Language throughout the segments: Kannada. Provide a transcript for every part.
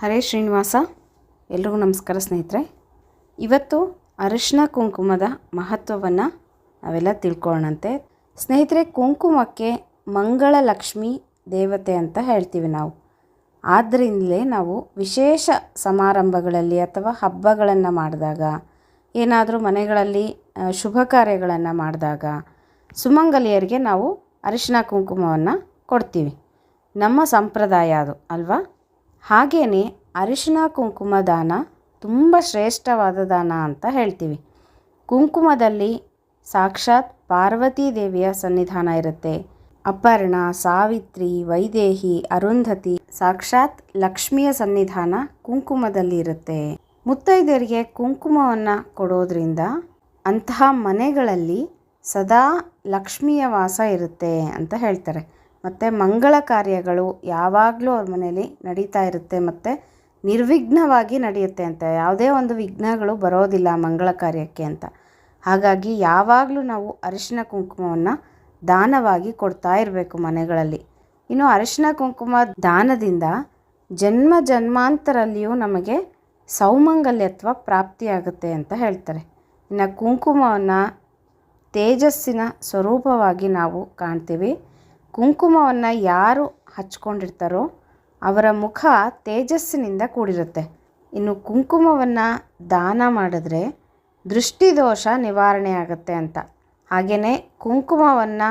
ಹರೇ ಶ್ರೀನಿವಾಸ, ಎಲ್ರಿಗೂ ನಮಸ್ಕಾರ ಸ್ನೇಹಿತರೆ. ಇವತ್ತು ಅರಿಶಿನ ಕುಂಕುಮದ ಮಹತ್ವವನ್ನು ನಾವೆಲ್ಲ ತಿಳ್ಕೊಳ್ಳೋಣಂತೆ. ಸ್ನೇಹಿತರೆ, ಕುಂಕುಮಕ್ಕೆ ಮಂಗಳ ಲಕ್ಷ್ಮಿ ದೇವತೆ ಅಂತ ಹೇಳ್ತೀವಿ ನಾವು. ಆದ್ದರಿಂದಲೇ ನಾವು ವಿಶೇಷ ಸಮಾರಂಭಗಳಲ್ಲಿ ಅಥವಾ ಹಬ್ಬಗಳನ್ನು ಮಾಡಿದಾಗ, ಏನಾದರೂ ಮನೆಗಳಲ್ಲಿ ಶುಭ ಕಾರ್ಯಗಳನ್ನು ಮಾಡಿದಾಗ ಸುಮಂಗಲಿಯರಿಗೆ ನಾವು ಅರಿಶಿನ ಕುಂಕುಮವನ್ನು ಕೊಡ್ತೀವಿ. ನಮ್ಮ ಸಂಪ್ರದಾಯ ಅದು, ಅಲ್ವಾ? ಹಾಗೆಯೇ ಅರಿಶಿನ ಕುಂಕುಮ ದಾನ ತುಂಬ ಶ್ರೇಷ್ಠವಾದ ದಾನ ಅಂತ ಹೇಳ್ತೀವಿ. ಕುಂಕುಮದಲ್ಲಿ ಸಾಕ್ಷಾತ್ ಪಾರ್ವತೀ ದೇವಿಯ ಸನ್ನಿಧಾನ ಇರುತ್ತೆ. ಅಪರ್ಣ, ಸಾವಿತ್ರಿ, ವೈದೇಹಿ, ಅರುಂಧತಿ ಸಾಕ್ಷಾತ್ ಲಕ್ಷ್ಮಿಯ ಸನ್ನಿಧಾನ ಕುಂಕುಮದಲ್ಲಿ ಇರುತ್ತೆ. ಮುತ್ತೈದೆಯರಿಗೆ ಕುಂಕುಮವನ್ನು ಕೊಡೋದ್ರಿಂದ ಅಂತಹ ಮನೆಗಳಲ್ಲಿ ಸದಾ ಲಕ್ಷ್ಮಿಯ ವಾಸ ಇರುತ್ತೆ ಅಂತ ಹೇಳ್ತಾರೆ. ಮತ್ತು ಮಂಗಳ ಕಾರ್ಯಗಳು ಯಾವಾಗಲೂ ಅವ್ರ ಮನೇಲಿ ನಡೀತಾ ಇರುತ್ತೆ ಮತ್ತು ನಿರ್ವಿಘ್ನವಾಗಿ ನಡೆಯುತ್ತೆ ಅಂತ. ಯಾವುದೇ ಒಂದು ವಿಘ್ನಗಳು ಬರೋದಿಲ್ಲ ಮಂಗಳ ಕಾರ್ಯಕ್ಕೆ ಅಂತ. ಹಾಗಾಗಿ ಯಾವಾಗಲೂ ನಾವು ಅರಿಶಿನ ಕುಂಕುಮವನ್ನು ದಾನವಾಗಿ ಕೊಡ್ತಾ ಇರಬೇಕು ಮನೆಗಳಲ್ಲಿ. ಇನ್ನು ಅರಿಶಿನ ಕುಂಕುಮ ದಾನದಿಂದ ಜನ್ಮ ಜನ್ಮಾಂತರಲ್ಲಿಯೂ ನಮಗೆ ಸೌಮಂಗಲ್ಯತ್ವ ಪ್ರಾಪ್ತಿಯಾಗುತ್ತೆ ಅಂತ ಹೇಳ್ತಾರೆ. ಇನ್ನು ಕುಂಕುಮವನ್ನು ತೇಜಸ್ಸಿನ ಸ್ವರೂಪವಾಗಿ ನಾವು ಕಾಣ್ತೀವಿ. ಕುಂಕುಮವನ್ನು ಯಾರು ಹಚ್ಕೊಂಡಿರ್ತಾರೋ ಅವರ ಮುಖ ತೇಜಸ್ಸಿನಿಂದ ಕೂಡಿರುತ್ತೆ. ಇನ್ನು ಕುಂಕುಮವನ್ನು ದಾನ ಮಾಡಿದ್ರೆ ದೃಷ್ಟಿದೋಷ ನಿವಾರಣೆ ಆಗುತ್ತೆ ಅಂತ. ಹಾಗೆಯೇ ಕುಂಕುಮವನ್ನು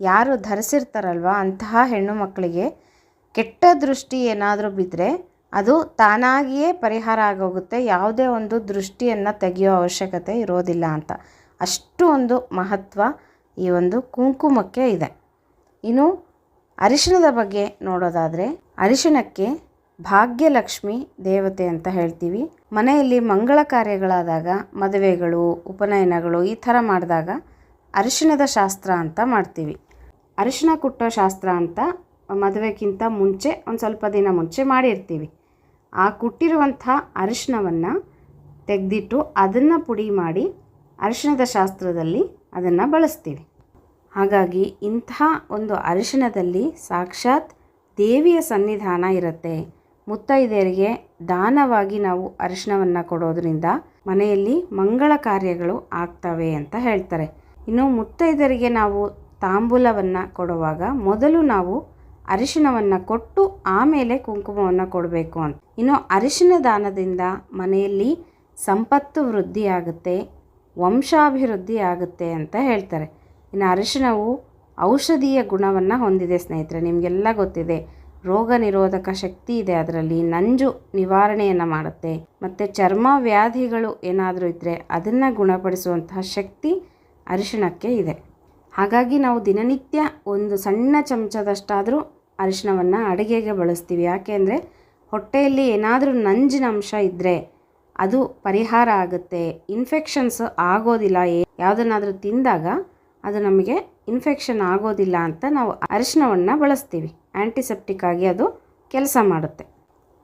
ಯಾರು ಧರಿಸಿರ್ತಾರಲ್ವ ಅಂತಹ ಹೆಣ್ಣು ಮಕ್ಕಳಿಗೆ ಕೆಟ್ಟ ದೃಷ್ಟಿ ಏನಾದರೂ ಬಿದ್ದರೆ ಅದು ತಾನಾಗಿಯೇ ಪರಿಹಾರ ಆಗೋಗುತ್ತೆ. ಯಾವುದೇ ಒಂದು ದೃಷ್ಟಿಯನ್ನು ತೆಗೆಯೋ ಅವಶ್ಯಕತೆ ಇರೋದಿಲ್ಲ ಅಂತ. ಅಷ್ಟು ಒಂದು ಮಹತ್ವ ಈ ಒಂದು ಕುಂಕುಮಕ್ಕೆ ಇದೆ. ಇನ್ನು ಅರಿಶಿಣದ ಬಗ್ಗೆ ನೋಡೋದಾದರೆ ಅರಿಶಿಣಕ್ಕೆ ಭಾಗ್ಯಲಕ್ಷ್ಮಿ ದೇವತೆ ಅಂತ ಹೇಳ್ತೀವಿ. ಮನೆಯಲ್ಲಿ ಮಂಗಳ ಕಾರ್ಯಗಳಾದಾಗ ಮದುವೆಗಳು, ಉಪನಯನಗಳು ಈ ಥರ ಮಾಡಿದಾಗ ಅರಿಶಿಣದ ಶಾಸ್ತ್ರ ಅಂತ ಮಾಡ್ತೀವಿ. ಅರಿಶಿಣ ಕುಟ್ಟೋ ಶಾಸ್ತ್ರ ಅಂತ ಮದುವೆಗಿಂತ ಮುಂಚೆ ಒಂದು ಸ್ವಲ್ಪ ದಿನ ಮುಂಚೆ ಮಾಡಿರ್ತೀವಿ. ಆ ಕುಟ್ಟಿರುವಂಥ ಅರಿಶಿಣವನ್ನು ತೆಗೆದಿಟ್ಟು ಅದನ್ನು ಪುಡಿ ಮಾಡಿ ಅರಿಶಿಣದ ಶಾಸ್ತ್ರದಲ್ಲಿ ಅದನ್ನು ಬಳಸ್ತೀವಿ. ಹಾಗಾಗಿ ಇಂಥ ಒಂದು ಅರಿಶಿಣದಲ್ಲಿ ಸಾಕ್ಷಾತ್ ದೇವಿಯ ಸನ್ನಿಧಾನ ಇರುತ್ತೆ. ಮುತ್ತೈದೆಯರಿಗೆ ದಾನವಾಗಿ ನಾವು ಅರಿಶಿಣವನ್ನು ಕೊಡೋದ್ರಿಂದ ಮನೆಯಲ್ಲಿ ಮಂಗಳ ಕಾರ್ಯಗಳು ಆಗ್ತವೆ ಅಂತ ಹೇಳ್ತಾರೆ. ಇನ್ನು ಮುತ್ತೈದೆಯರಿಗೆ ನಾವು ತಾಂಬೂಲವನ್ನು ಕೊಡುವಾಗ ಮೊದಲು ನಾವು ಅರಿಶಿಣವನ್ನು ಕೊಟ್ಟು ಆಮೇಲೆ ಕುಂಕುಮವನ್ನು ಕೊಡಬೇಕು ಅಂತ. ಇನ್ನು ಅರಿಶಿಣ ದಾನದಿಂದ ಮನೆಯಲ್ಲಿ ಸಂಪತ್ತು ವೃದ್ಧಿಯಾಗುತ್ತೆ ವಂಶಾಭಿವೃದ್ಧಿ ಆಗುತ್ತೆ ಅಂತ ಹೇಳ್ತಾರೆ. ಇನ್ನು ಅರಿಶಿಣವು ಔಷಧೀಯ ಗುಣವನ್ನು ಹೊಂದಿದೆ ಸ್ನೇಹಿತರೆ, ನಿಮಗೆಲ್ಲ ಗೊತ್ತಿದೆ. ರೋಗ ನಿರೋಧಕ ಶಕ್ತಿ ಇದೆ ಅದರಲ್ಲಿ, ನಂಜು ನಿವಾರಣೆಯನ್ನು ಮಾಡುತ್ತೆ. ಮತ್ತು ಚರ್ಮ ವ್ಯಾಧಿಗಳು ಏನಾದರೂ ಇದ್ದರೆ ಅದನ್ನು ಗುಣಪಡಿಸುವಂತಹ ಶಕ್ತಿ ಅರಿಶಿಣಕ್ಕೆ ಇದೆ. ಹಾಗಾಗಿ ನಾವು ದಿನನಿತ್ಯ ಒಂದು ಸಣ್ಣ ಚಮಚದಷ್ಟಾದರೂ ಅರಿಶಿಣವನ್ನು ಅಡುಗೆಗೆ ಬಳಸ್ತೀವಿ. ಯಾಕೆ ಅಂದರೆ ಹೊಟ್ಟೆಯಲ್ಲಿ ಏನಾದರೂ ನಂಜಿನ ಅಂಶ ಇದ್ದರೆ ಅದು ಪರಿಹಾರ ಆಗುತ್ತೆ. ಇನ್ಫೆಕ್ಷನ್ಸ್ ಆಗೋದಿಲ್ಲ. ಯಾವುದನ್ನಾದರೂ ತಿಂದಾಗ ಅದು ನಮಗೆ ಇನ್ಫೆಕ್ಷನ್ ಆಗೋದಿಲ್ಲ ಅಂತ ನಾವು ಅರಿಶಿನವನ್ನು ಬಳಸ್ತೀವಿ. ಆ್ಯಂಟಿಸೆಪ್ಟಿಕ್ ಆಗಿ ಅದು ಕೆಲಸ ಮಾಡುತ್ತೆ.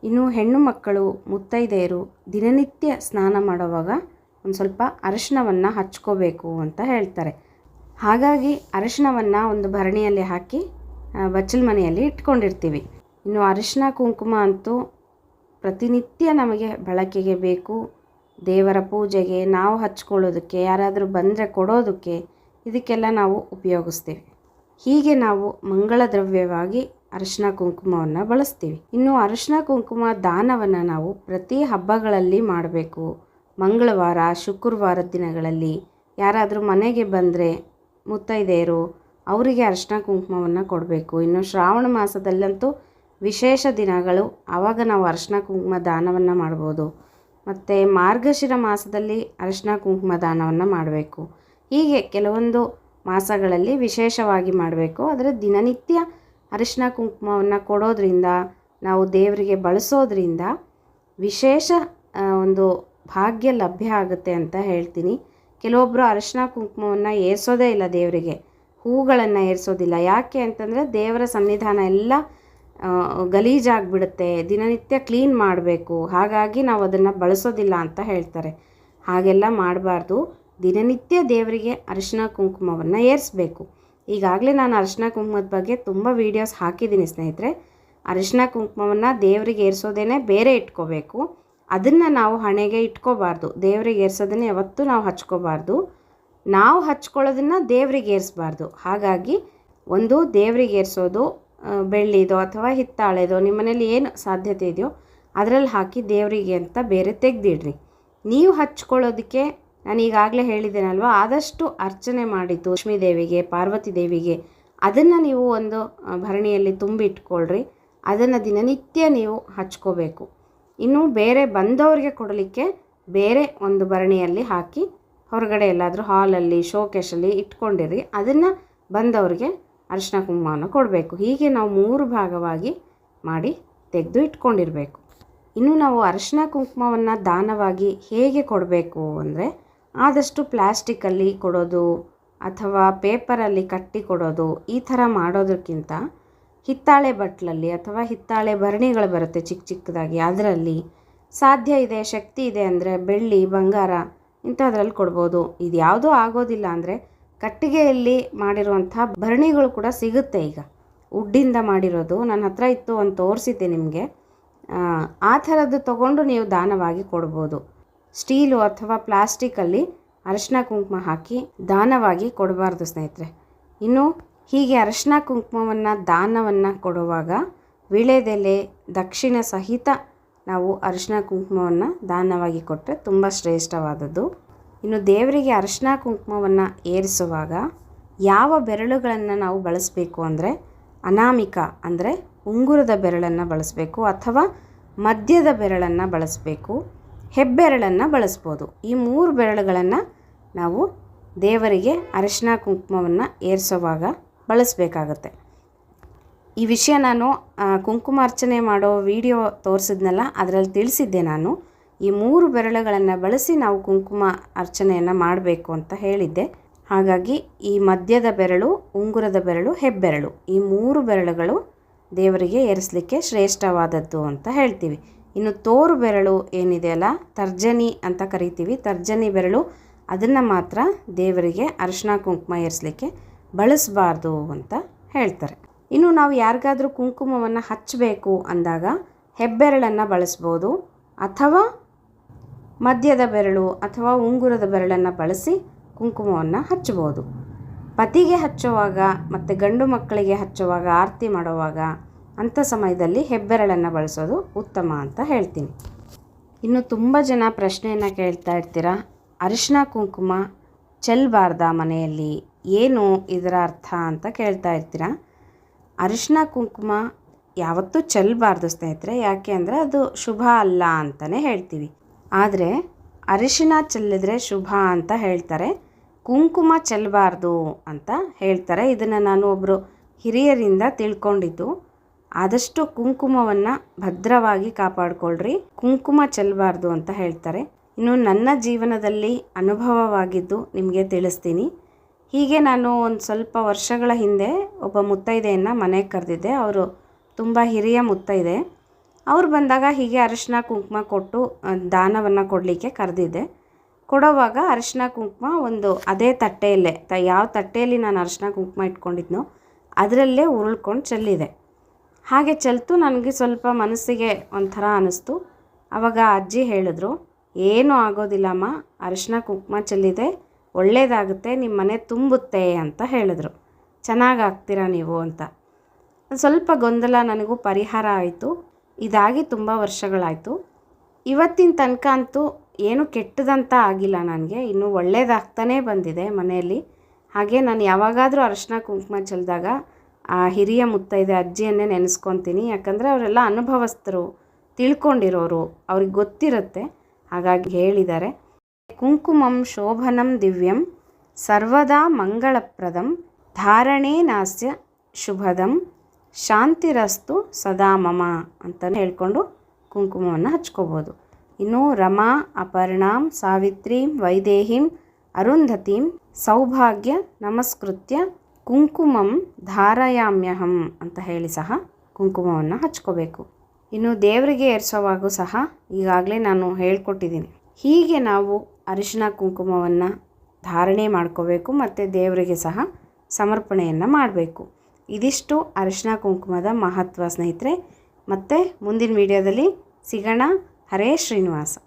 ಇನ್ನು ಹೆಣ್ಣು ಮಕ್ಕಳು, ಮುತ್ತೈದೆಯರು ದಿನನಿತ್ಯ ಸ್ನಾನ ಮಾಡುವಾಗ ಒಂದು ಸ್ವಲ್ಪ ಅರಿಶಿನವನ್ನು ಹಚ್ಕೋಬೇಕು ಅಂತ ಹೇಳ್ತಾರೆ. ಹಾಗಾಗಿ ಅರಿಶಿನವನ್ನು ಒಂದು ಭರಣಿಯಲ್ಲಿ ಹಾಕಿ ಬಚ್ಚಲ ಮನೆಯಲ್ಲಿ ಇಟ್ಕೊಂಡಿರ್ತೀವಿ. ಇನ್ನು ಅರಿಶಿನ ಕುಂಕುಮ ಅಂತೂ ಪ್ರತಿನಿತ್ಯ ನಮಗೆ ಬಳಕೆಗೆ ಬೇಕು. ದೇವರ ಪೂಜೆಗೆ ನಾವು ಹಚ್ಕೊಳ್ಳೋದಕ್ಕೆ, ಯಾರಾದರೂ ಬಂದರೆ ಕೊಡೋದಕ್ಕೆ ಇದಕ್ಕೆಲ್ಲ ನಾವು ಉಪಯೋಗಿಸ್ತೀವಿ. ಹೀಗೆ ನಾವು ಮಂಗಳ ದ್ರವ್ಯವಾಗಿ ಅರಿಶಿನ ಕುಂಕುಮವನ್ನು ಬಳಸ್ತೀವಿ. ಇನ್ನು ಅರಿಶಿನ ಕುಂಕುಮ ದಾನವನ್ನು ನಾವು ಪ್ರತಿ ಹಬ್ಬಗಳಲ್ಲಿ ಮಾಡಬೇಕು. ಮಂಗಳವಾರ, ಶುಕ್ರವಾರ ದಿನಗಳಲ್ಲಿ ಯಾರಾದರೂ ಮನೆಗೆ ಬಂದರೆ ಮುತ್ತೈದೆಯರು ಅವರಿಗೆ ಅರಿಶಿನ ಕುಂಕುಮವನ್ನು ಕೊಡಬೇಕು. ಇನ್ನು ಶ್ರಾವಣ ಮಾಸದಲ್ಲಂತೂ ವಿಶೇಷ ದಿನಗಳು ಆವಾಗ ನಾವು ಅರಿಶಿನ ಕುಂಕುಮ ದಾನವನ್ನು ಮಾಡ್ಬೋದು. ಮತ್ತು ಮಾರ್ಗಶಿರ ಮಾಸದಲ್ಲಿ ಅರಿಶಿನ ಕುಂಕುಮ ದಾನವನ್ನು ಮಾಡಬೇಕು. ಹೀಗೆ ಕೆಲವೊಂದು ಮಾಸಗಳಲ್ಲಿ ವಿಶೇಷವಾಗಿ ಮಾಡಬೇಕು. ಆದರೆ ದಿನನಿತ್ಯ ಅರಿಶಿನ ಕುಂಕುಮವನ್ನು ಕೊಡೋದ್ರಿಂದ, ನಾವು ದೇವರಿಗೆ ಬಳಸೋದ್ರಿಂದ ವಿಶೇಷ ಒಂದು ಭಾಗ್ಯ ಲಭ್ಯ ಆಗುತ್ತೆ ಅಂತ ಹೇಳ್ತೀನಿ. ಕೆಲವೊಬ್ಬರು ಅರಿಶಿನ ಕುಂಕುಮವನ್ನು ಏರಿಸೋದೇ ಇಲ್ಲ ದೇವರಿಗೆ. ಹೂಗಳನ್ನು ಏರಿಸೋದಿಲ್ಲ. ಯಾಕೆ ಅಂತಂದರೆ ದೇವರ ಸನ್ನಿಧಾನ ಎಲ್ಲ ಗಲೀಜಾಗಿಬಿಡುತ್ತೆ. ದಿನನಿತ್ಯ ಕ್ಲೀನ್ ಮಾಡಬೇಕು. ಹಾಗಾಗಿ ನಾವು ಅದನ್ನು ಬಳಸೋದಿಲ್ಲ ಅಂತ ಹೇಳ್ತಾರೆ. ಹಾಗೆಲ್ಲ ಮಾಡಬಾರ್ದು. ದಿನನಿತ್ಯ ದೇವರಿಗೆ ಅರಿಶಿನ ಕುಂಕುಮವನ್ನು ಏರಿಸಬೇಕು. ಈಗಾಗಲೇ ನಾನು ಅರಿಶಿನ ಕುಂಕುಮದ ಬಗ್ಗೆ ತುಂಬ ವೀಡಿಯೋಸ್ ಹಾಕಿದ್ದೀನಿ ಸ್ನೇಹಿತರೆ. ಅರಿಶಿನ ಕುಂಕುಮವನ್ನು ದೇವರಿಗೆ ಏರಿಸೋದೇನೆ ಬೇರೆ ಇಟ್ಕೋಬೇಕು. ಅದನ್ನು ನಾವು ಹಣೆಗೆ ಇಟ್ಕೋಬಾರ್ದು. ದೇವರಿಗೆ ಏರಿಸೋದನ್ನೇ ಯಾವತ್ತೂ ನಾವು ಹಚ್ಕೋಬಾರ್ದು. ನಾವು ಹಚ್ಕೊಳ್ಳೋದನ್ನು ದೇವರಿಗೆ ಏರಿಸಬಾರ್ದು. ಹಾಗಾಗಿ ಒಂದು ದೇವರಿಗೆ ಏರಿಸೋದು ಬೆಳ್ಳಿದೋ ಅಥವಾ ಹಿತ್ತಾಳೆದೋ ನಿಮ್ಮನೇಲಿ ಏನು ಸಾಧ್ಯತೆ ಇದೆಯೋ ಅದರಲ್ಲಿ ಹಾಕಿ ದೇವರಿಗೆ ಅಂತ ಬೇರೆ ತೆಗೆದಿಡ್ರಿ. ನೀವು ಹಚ್ಕೊಳ್ಳೋದಕ್ಕೆ ನಾನು ಈಗಾಗಲೇ ಹೇಳಿದ್ದೇನಲ್ವ? ಆದಷ್ಟು ಅರ್ಚನೆ ಮಾಡಿ ಲಕ್ಷ್ಮೀ ದೇವಿಗೆ, ಪಾರ್ವತಿ ದೇವಿಗೆ. ಅದನ್ನು ನೀವು ಒಂದು ಭರಣಿಯಲ್ಲಿ ತುಂಬಿಟ್ಕೊಳ್ರಿ. ಅದನ್ನು ದಿನನಿತ್ಯ ನೀವು ಹಚ್ಕೋಬೇಕು. ಇನ್ನು ಬೇರೆ ಬಂದವರಿಗೆ ಕೊಡಲಿಕ್ಕೆ ಬೇರೆ ಒಂದು ಭರಣಿಯಲ್ಲಿ ಹಾಕಿ ಹೊರಗಡೆ ಎಲ್ಲಾದರೂ ಹಾಲಲ್ಲಿ, ಶೋಕೇಶಲ್ಲಿ ಇಟ್ಕೊಂಡಿರಿ. ಅದನ್ನು ಬಂದವರಿಗೆ ಅರಿಶಿನ ಕುಂಕುಮವನ್ನು ಕೊಡಬೇಕು. ಹೀಗೆ ನಾವು ಮೂರು ಭಾಗವಾಗಿ ಮಾಡಿ ತೆಗೆದು ಇಟ್ಕೊಂಡಿರಬೇಕು. ಇನ್ನು ನಾವು ಅರಿಶಿನ ಕುಂಕುಮವನ್ನು ದಾನವಾಗಿ ಹೇಗೆ ಕೊಡಬೇಕು ಅಂದರೆ ಆದಷ್ಟು ಪ್ಲ್ಯಾಸ್ಟಿಕ್ಕಲ್ಲಿ ಕೊಡೋದು ಅಥವಾ ಪೇಪರಲ್ಲಿ ಕಟ್ಟಿ ಕೊಡೋದು ಈ ಥರ ಮಾಡೋದಕ್ಕಿಂತ ಹಿತ್ತಾಳೆ ಬಟ್ಲಲ್ಲಿ ಅಥವಾ ಹಿತ್ತಾಳೆ ಭರಣಿಗಳು ಬರುತ್ತೆ ಚಿಕ್ಕ ಚಿಕ್ಕದಾಗಿ, ಅದರಲ್ಲಿ ಸಾಧ್ಯ ಇದೆ, ಶಕ್ತಿ ಇದೆ ಅಂದರೆ ಬೆಳ್ಳಿ, ಬಂಗಾರ ಇಂಥದ್ರಲ್ಲಿ ಕೊಡ್ಬೋದು. ಇದು ಯಾವುದೂ ಆಗೋದಿಲ್ಲ ಅಂದರೆ ಕಟ್ಟಿಗೆಯಲ್ಲಿ ಮಾಡಿರುವಂಥ ಭರಣಿಗಳು ಕೂಡ ಸಿಗುತ್ತೆ ಈಗ. ಉಡ್ಡಿಂದ ಮಾಡಿರೋದು. ನನ್ನ ಹತ್ರ ಇತ್ತು ಅಂತ ತೋರಿಸಿದ್ದೆ ನಿಮಗೆ. ಆ ಥರದ್ದು ತೊಗೊಂಡು ನೀವು ದಾನವಾಗಿ ಕೊಡ್ಬೋದು. ಸ್ಟೀಲು ಅಥವಾ ಪ್ಲಾಸ್ಟಿಕ್ಕಲ್ಲಿ ಅರಶಿನ ಕುಂಕುಮ ಹಾಕಿ ದಾನವಾಗಿ ಕೊಡಬಾರ್ದು ಸ್ನೇಹಿತರೆ. ಇನ್ನು ಹೀಗೆ ಅರಶಿನ ಕುಂಕುಮವನ್ನು, ದಾನವನ್ನು ಕೊಡುವಾಗ ವಿಳೆದೆಲೆ, ದಕ್ಷಿಣ ಸಹಿತ ನಾವು ಅರಿಶಿನ ಕುಂಕುಮವನ್ನು ದಾನವಾಗಿ ಕೊಟ್ಟರೆ ತುಂಬ ಶ್ರೇಷ್ಠವಾದದ್ದು. ಇನ್ನು ದೇವರಿಗೆ ಅರಿಶಿನ ಕುಂಕುಮವನ್ನು ಏರಿಸುವಾಗ ಯಾವ ಬೆರಳುಗಳನ್ನು ನಾವು ಬಳಸಬೇಕು ಅಂದರೆ ಅನಾಮಿಕ ಅಂದರೆ ಉಂಗುರದ ಬೆರಳನ್ನು ಬಳಸಬೇಕು ಅಥವಾ ಮಧ್ಯದ ಬೆರಳನ್ನು ಬಳಸಬೇಕು. ಹೆಬ್ಬೆರಳನ್ನು ಬಳಸ್ಬೋದು. ಈ ಮೂರು ಬೆರಳುಗಳನ್ನು ನಾವು ದೇವರಿಗೆ ಅರಿಶಿನ ಕುಂಕುಮವನ್ನು ಏರಿಸೋವಾಗ ಬಳಸಬೇಕಾಗತ್ತೆ. ಈ ವಿಷಯ ನಾನು ಕುಂಕುಮಾರ್ಚನೆ ಮಾಡೋ ವಿಡಿಯೋ ತೋರಿಸಿದ್ನಲ್ಲ, ಅದರಲ್ಲಿ ತಿಳಿಸಿದ್ದೆ ನಾನು. ಈ ಮೂರು ಬೆರಳುಗಳನ್ನು ಬಳಸಿ ನಾವು ಕುಂಕುಮ ಅರ್ಚನೆಯನ್ನು ಮಾಡಬೇಕು ಅಂತ ಹೇಳಿದ್ದೆ. ಹಾಗಾಗಿ ಈ ಮಧ್ಯದ ಬೆರಳು, ಉಂಗುರದ ಬೆರಳು, ಹೆಬ್ಬೆರಳು ಈ ಮೂರು ಬೆರಳುಗಳು ದೇವರಿಗೆ ಏರಿಸಲಿಕ್ಕೆ ಶ್ರೇಷ್ಠವಾದದ್ದು ಅಂತ ಹೇಳ್ತೀವಿ. ಇನ್ನು ತೋರು ಬೆರಳು ಏನಿದೆಯಲ್ಲ ತರ್ಜನಿ ಅಂತ ಕರಿತೀವಿ. ತರ್ಜನಿ ಬೆರಳು, ಅದನ್ನು ಮಾತ್ರ ದೇವರಿಗೆ ಅರಿಶಿನ ಕುಂಕುಮ ಏರಿಸಲಿಕ್ಕೆ ಬಳಸಬಾರ್ದು ಅಂತ ಹೇಳ್ತಾರೆ. ಇನ್ನು ನಾವು ಯಾರಿಗಾದರೂ ಕುಂಕುಮವನ್ನು ಹಚ್ಚಬೇಕು ಅಂದಾಗ ಹೆಬ್ಬೆರಳನ್ನು ಬಳಸ್ಬೋದು. ಅಥವಾ ಮಧ್ಯದ ಬೆರಳು ಅಥವಾ ಉಂಗುರದ ಬೆರಳನ್ನು ಬಳಸಿ ಕುಂಕುಮವನ್ನು ಹಚ್ಚಬೋದು ಪತಿಗೆ ಹಚ್ಚುವಾಗ ಮತ್ತು ಗಂಡು ಮಕ್ಕಳಿಗೆ ಹಚ್ಚುವಾಗ ಆರತಿ ಮಾಡುವಾಗ ಅಂಥ ಸಮಯದಲ್ಲಿ ಹೆಬ್ಬೆರಳನ್ನು ಬಳಸೋದು ಉತ್ತಮ ಅಂತ ಹೇಳ್ತೀನಿ. ಇನ್ನು ತುಂಬ ಜನ ಪ್ರಶ್ನೆಯನ್ನು ಕೇಳ್ತಾ ಇರ್ತೀರ? ಅರಿಶಿನ ಕುಂಕುಮ ಚೆಲ್ಲಬಾರ್ದಾ ಮನೆಯಲ್ಲಿ ಏನು ಇದರ ಅರ್ಥ ಅಂತ ಕೇಳ್ತಾ ಇರ್ತೀರ? ಅರಿಶಿನ ಕುಂಕುಮ ಯಾವತ್ತೂ ಚೆಲ್ಲಬಾರ್ದು ಸ್ನೇಹಿತರೆ, ಯಾಕೆ ಅಂದರೆ ಅದು ಶುಭ ಅಲ್ಲ ಅಂತಲೇ ಹೇಳ್ತೀವಿ. ಆದರೆ ಅರಿಶಿನ ಚೆಲ್ಲಿದ್ರೆ ಶುಭ ಅಂತ ಹೇಳ್ತಾರೆ, ಕುಂಕುಮ ಚೆಲ್ಲಬಾರ್ದು ಅಂತ ಹೇಳ್ತಾರೆ. ಇದನ್ನು ನಾನು ಒಬ್ಬರು ಹಿರಿಯರಿಂದ ತಿಳ್ಕೊಂಡಿದ್ದು. ಆದಷ್ಟು ಕುಂಕುಮವನ್ನು ಭದ್ರವಾಗಿ ಕಾಪಾಡಿಕೊಳ್ಳ್ರಿ ಕುಂಕುಮ ಚೆಲ್ಲಬಾರ್ದು ಅಂತ ಹೇಳ್ತಾರೆ. ಇನ್ನು ನನ್ನ ಜೀವನದಲ್ಲಿ ಅನುಭವವಾಗಿದ್ದು ನಿಮಗೆ ತಿಳಿಸ್ತೀನಿ. ಹೀಗೆ ನಾನು ಒಂದು ಸ್ವಲ್ಪ ವರ್ಷಗಳ ಹಿಂದೆ ಒಬ್ಬ ಮುತ್ತೈದೆಯನ್ನು ಮನೆಗೆ ಕರೆದಿದ್ದೆ. ಅವರು ತುಂಬ ಹಿರಿಯ ಮುತ್ತೈದೆ. ಅವ್ರು ಬಂದಾಗ ಹೀಗೆ ಅರಿಶಿನ ಕುಂಕುಮ ಕೊಟ್ಟು ದಾನವನ್ನು ಕೊಡಲಿಕ್ಕೆ ಕರೆದಿದ್ದೆ. ಕೊಡೋವಾಗ ಅರಿಶಿನ ಕುಂಕುಮ ಒಂದು ಅದೇ ತಟ್ಟೆಯಲ್ಲೇ, ತ, ಯಾವ ತಟ್ಟೆಯಲ್ಲಿ ನಾನು ಅರಿಶಿನ ಕುಂಕುಮ ಇಟ್ಕೊಂಡಿದ್ನೋ ಅದರಲ್ಲೇ ಉರುಳ್ಕೊಂಡು ಚೆಲ್ಲಿದೆ. ಹಾಗೆ ಚೆಲ್ತು ನನಗೆ ಸ್ವಲ್ಪ ಮನಸ್ಸಿಗೆ ಒಂಥರ ಅನ್ನಿಸ್ತು. ಆವಾಗ ಅಜ್ಜಿ ಹೇಳಿದ್ರು, ಏನೂ ಆಗೋದಿಲ್ಲಮ್ಮ, ಅರಿಶಿನ ಕುಂಕುಮ ಚೆಲ್ಲಿದೆ ಒಳ್ಳೆಯದಾಗುತ್ತೆ ನಿಮ್ಮ ಮನೆ ತುಂಬುತ್ತೆ ಅಂತ ಹೇಳಿದ್ರು. ಚೆನ್ನಾಗಿ ಆಗ್ತೀರಾ ನೀವು ಅಂತ. ಸ್ವಲ್ಪ ಗೊಂದಲ ನನಗೂ ಪರಿಹಾರ ಆಯಿತು. ಇದಾಗಿ ತುಂಬ ವರ್ಷಗಳಾಯಿತು. ಇವತ್ತಿನ ತನಕ ಅಂತೂ ಏನು ಕೆಟ್ಟದಂತ ಆಗಿಲ್ಲ ನನಗೆ. ಇನ್ನೂ ಒಳ್ಳೇದಾಗ್ತಾನೇ ಬಂದಿದೆ ಮನೆಯಲ್ಲಿ. ಹಾಗೆ ನಾನು ಯಾವಾಗಾದರೂ ಅರಿಶಿನ ಕುಂಕುಮ ಚೆಲ್ಲಿದಾಗ ಆ ಹಿರಿಯ ಮುತ್ತೈದೆ ಅಜ್ಜಿಯನ್ನೇ ನೆನೆಸ್ಕೊತೀನಿ. ಯಾಕಂದರೆ ಅವರೆಲ್ಲ ಅನುಭವಸ್ಥರು, ತಿಳ್ಕೊಂಡಿರೋರು, ಅವ್ರಿಗೆ ಗೊತ್ತಿರುತ್ತೆ. ಹಾಗಾಗಿ ಹೇಳಿದ್ದಾರೆ. ಕುಂಕುಮಂ ಶೋಭನಂ ದಿವ್ಯಂ ಸರ್ವದಾ ಮಂಗಳಪ್ರದಂ ಧಾರಣೆ ನಾಸ್ಯ ಶುಭದಂ ಶಾಂತಿರಸ್ತು ಸದಾ ಮಮ ಅಂತಲೇ ಹೇಳ್ಕೊಂಡು ಕುಂಕುಮವನ್ನು ಹಚ್ಕೋಬೋದು. ಇನ್ನು ರಮಾ ಅಪರ್ಣಾಂ ಸಾವಿತ್ರೀಂ ವೈದೇಹಿಂ ಅರುಂಧತೀಂ ಸೌಭಾಗ್ಯ ನಮಸ್ಕೃತ್ಯ ಕುಂಕುಮಂ ಧಾರಯಾಮ್ಯಹಂ ಅಂತ ಹೇಳಿ ಸಹ ಕುಂಕುಮವನ್ನು ಹಚ್ಕೋಬೇಕು. ಇನ್ನು ದೇವರಿಗೆ ಏರಿಸೋವಾಗೂ ಸಹ ಈಗಾಗಲೇ ನಾನು ಹೇಳ್ಕೊಟ್ಟಿದ್ದೀನಿ. ಹೀಗೆ ನಾವು ಅರಿಶಿನ ಕುಂಕುಮವನ್ನು ಧಾರಣೆ ಮಾಡ್ಕೋಬೇಕು ಮತ್ತು ದೇವರಿಗೆ ಸಹ ಸಮರ್ಪಣೆಯನ್ನು ಮಾಡಬೇಕು. ಇದಿಷ್ಟು ಅರಿಶಿನ ಕುಂಕುಮದ ಮಹತ್ವ ಸ್ನೇಹಿತರೆ. ಮತ್ತು ಮುಂದಿನ ವಿಡಿಯೋದಲ್ಲಿ ಸಿಗೋಣ. ಹರೇ ಶ್ರೀನಿವಾಸ.